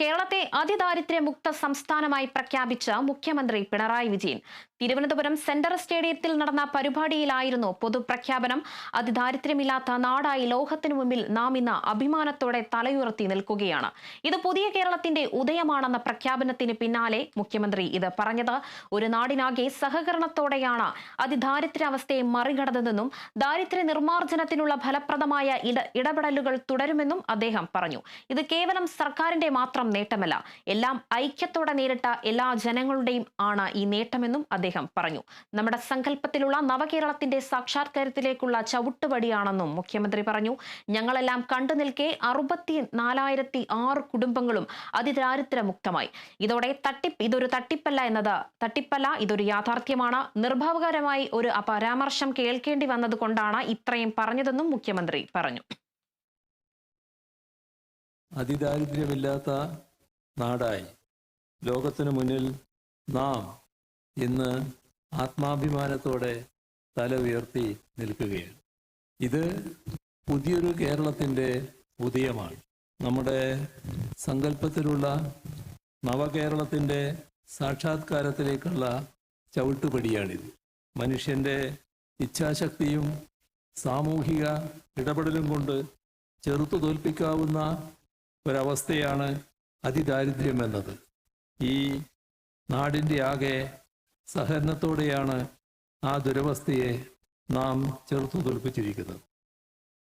കേരളത്തെ അതിദാരിദ്ര്യമുക്ത സംസ്ഥാനമായി പ്രഖ്യാപിച്ച മുഖ്യമന്ത്രി പിണറായി വിജയൻ. തിരുവനന്തപുരം സെൻട്രൽ സ്റ്റേഡിയത്തിൽ നടന്ന പരിപാടിയിലായിരുന്നു പൊതുപ്രഖ്യാപനം. അതിദാരിദ്ര്യമില്ലാത്ത നാടായി ലോകത്തിനു മുമ്പിൽ നാം ഇന്ന് അഭിമാനത്തോടെ തലയുയർത്തി നിൽക്കുകയാണ്. ഇത് പുതിയ കേരളത്തിന്റെ ഉദയമാണെന്ന പ്രഖ്യാപനത്തിന് പിന്നാലെ മുഖ്യമന്ത്രി ഇത് പറഞ്ഞത്. ഒരു നാടിനാകെ സഹകരണത്തോടെയാണ് അതിദാരിദ്ര്യാവസ്ഥയെ മറികടന്നതെന്നും ദാരിദ്ര്യ നിർമ്മാർജനത്തിനുള്ള ഫലപ്രദമായ ഇടപെടലുകൾ തുടരുമെന്നും അദ്ദേഹം പറഞ്ഞു. ഇത് കേവലം സർക്കാരിന്റെ മാത്രം നേട്ടമല്ല എല്ലാം ഐക്യത്തോടെ നേരിട്ട എല്ലാ ജനങ്ങളുടെയും ആണ് ഈ നേട്ടമെന്നും അദ്ദേഹം പറഞ്ഞു. നമ്മുടെ സങ്കല്പത്തിലുള്ള നവകേരളത്തിന്റെ സാക്ഷാത്കാരത്തിലേക്കുള്ള ചവിട്ടുപടിയാണെന്നും മുഖ്യമന്ത്രി പറഞ്ഞു. ഞങ്ങളെല്ലാം കണ്ടു നിൽക്കെ അറുപത്തി നാലായിരത്തി ആറ് കുടുംബങ്ങളും അതിദാരിദ്ര്യമുക്തമായി. ഇതോടെ തട്ടിപ്പ് ഇതൊരു തട്ടിപ്പല്ല എന്നത് തട്ടിപ്പല്ല ഇതൊരു യാഥാർത്ഥ്യമാണ്. നിർഭാവകരമായി ഒരു പരാമർശം കേൾക്കേണ്ടി വന്നതുകൊണ്ടാണ് ഇത്രയും പറഞ്ഞതെന്നും മുഖ്യമന്ത്രി പറഞ്ഞു. അതിദാരിദ്ര്യമില്ലാത്ത നാടായി. ലോകത്തിനു മുന്നിൽ നാം ഇന്ന് ആത്മാഭിമാനത്തോടെ തല ഉയർത്തി നിൽക്കുകയാണ്. ഇത് പുതിയൊരു കേരളത്തിന്റെ ഉദയമാണ്. നമ്മുടെ സങ്കല്പത്തിലുള്ള നവകേരളത്തിന്റെ സാക്ഷാത്കാരത്തിലേക്കുള്ള ചവിട്ടുപടിയാണിത്. മനുഷ്യന്റെ ഇച്ഛാശക്തിയും സാമൂഹിക ഇടപെടലും കൊണ്ട് ചെറുത്തു തോൽപ്പിക്കാവുന്ന ഒരവസ്ഥയാണ് അതിദാരിദ്ര്യം എന്നത്. ഈ നാടിന്റെ ആകെ സഹകരണത്തോടെയാണ് ആ ദുരവസ്ഥയെ നാം ചെറുത്തു തോൽപ്പിച്ചിരിക്കുന്നത്.